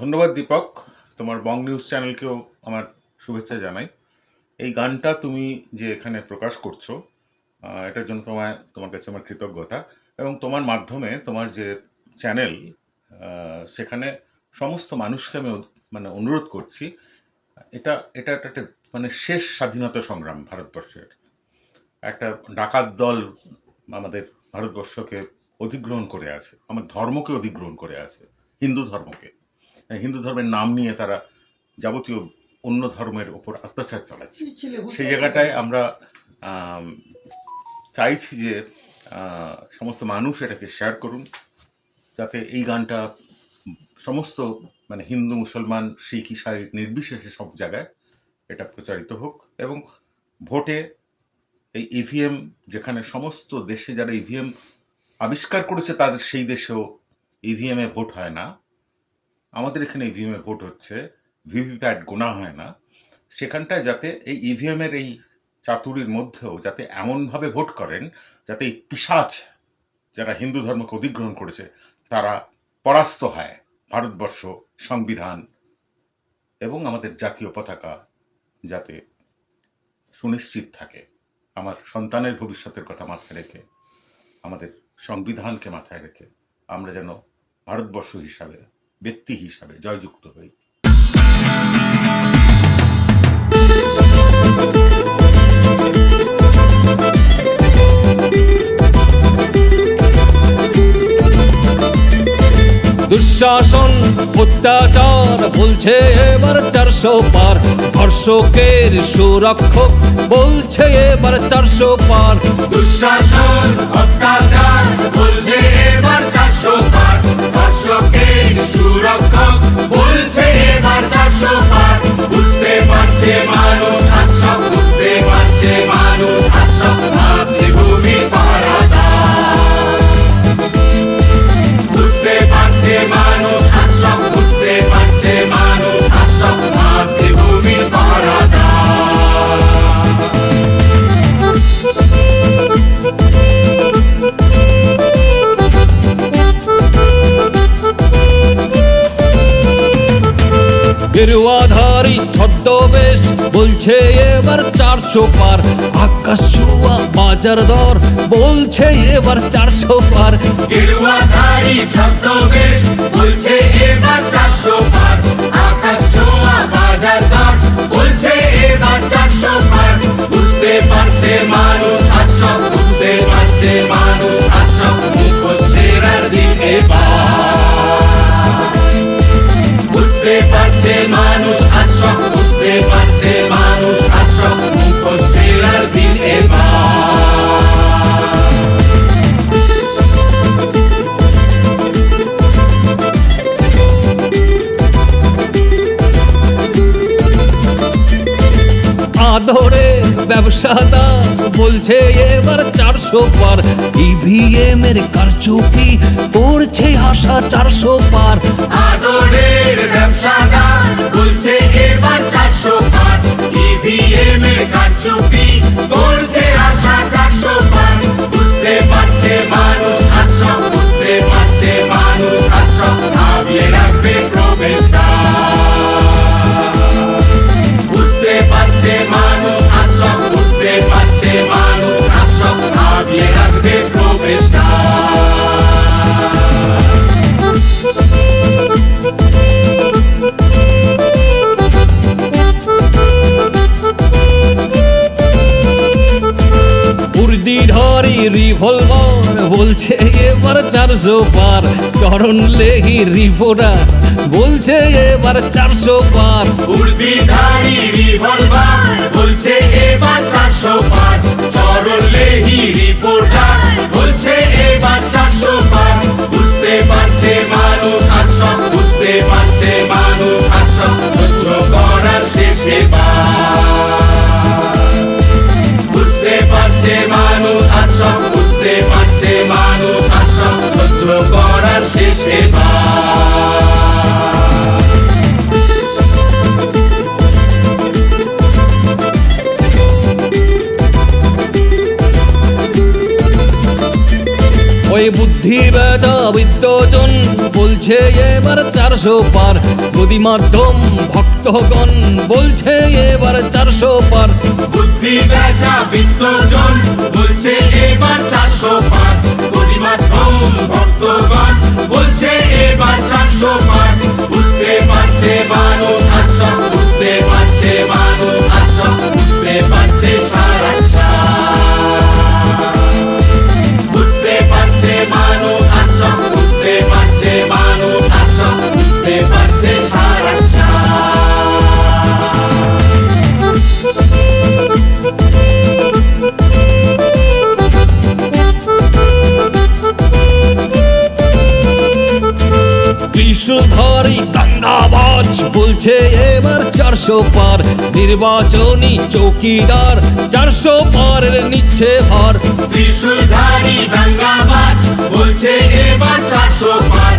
ধন্যবাদ, দীপক। তোমার বং নিউজ চ্যানেলকেও আমার শুভেচ্ছা জানাই। এই গানটা তুমি যে এখানে প্রকাশ করছ এটার জন্য তোমায়, তোমার কাছে আমার কৃতজ্ঞতা এবং তোমার মাধ্যমে তোমার যে চ্যানেল সেখানে সমস্ত মানুষকে আমি মানে অনুরোধ করছি, এটা এটা একটা মানে শেষ স্বাধীনতা সংগ্রাম ভারতবর্ষের। একটা ডাকাত দল আমাদের ভারতবর্ষকে অধিগ্রহণ করে আছে, আমার ধর্মকে অধিগ্রহণ করে আছে, হিন্দু ধর্মকে। হিন্দু ধর্মের নাম নিয়ে তারা যাবতীয় অন্য ধর্মের ওপর অত্যাচার চালাচ্ছে। সেই জায়গাটায় আমরা চাইছি যে সমস্ত মানুষ এটাকে শেয়ার করুন যাতে এই গানটা সমস্ত মানে হিন্দু মুসলমান শিখ ইসাই নির্বিশেষে সব জায়গায় এটা প্রচারিত হোক এবং ভোটে এই ইভিএম যেখানে সমস্ত দেশে যারা ইভিএম আবিষ্কার করেছে তাদের সেই দেশেও ইভিএমে ভোট হয় না। আমাদের এখানে ইভিএমে ভোট হচ্ছে ভিভিপ্যাট গোনা হয় না। সেখানটায় যাতে এই ইভিএমের এই চাতুরির মধ্যেও যাতে এমনভাবে ভোট করেন, যাতে এই পিসাচ যারা হিন্দু ধর্মকে অধিগ্রহণ করেছে, তারা পরাস্ত হয় ভারতবর্ষ সংবিধান এবং আমাদের জাতীয় পতাকা যাতে সুনিশ্চিত থাকে। আমার সন্তানের ভবিষ্যতের কথা মাথায় রেখে, আমাদের সংবিধানকে মাথায় রেখে আমরা যেন ভারতবর্ষ হিসাবে ব্যক্তি হিসাবে জয়যুক্ত হই। দুঃশাসন অত্যাচার বলছে এবার চারশো পার। ধর্ষকের সুরক্ষক বলছে এবার চারশো পার। দুঃশাসন অত্যাচার বলছে এবার চারশো পার। আকাশ ছোঁয়া বাজার দর বলছে এবার চারশো পার। বলছে এবার চারশো পার। ব্যবসাদার বলছে এবার চারশো পার। ইভিএম এর কারচুপি পড়ছে আশা চারশো পার। আদরের ব্যবসাদার বলছে এবার চারশো পার। ইভিএম এর কারচুপি করছে রিভলভার বলছে, এবার চারশো পার চরণ লেহি রিপোরা বলছে, এবার চারশো পার উর্দিধারী রিভলভার বলছে, এবার চারশো পার চরণ লেহি রিপোর্টার। বলছে, এবার চারশো পার বুঝতে পারছে মানুষ বুদ্ধি বেটা বিদ্যজন বলছে এবার চারশো পার। গদি মাধ্যম ভক্তগণ বলছে এবার চারশো পার। বুদ্ধি বেচা বিত্তজন বলছে এবার চারশো পার। গদিমাধ্যম ভক্তগণ বলছে এবার চারশো পার। বুঝতে পারছে মানুষ বলছে এবার চারশো পার। নির্বাচনী চৌকিদার চারশো পারের নিচ্ছে ভার ত্রিশূলধারী দাঙ্গাবাজ বলছে এবার চারশো পার।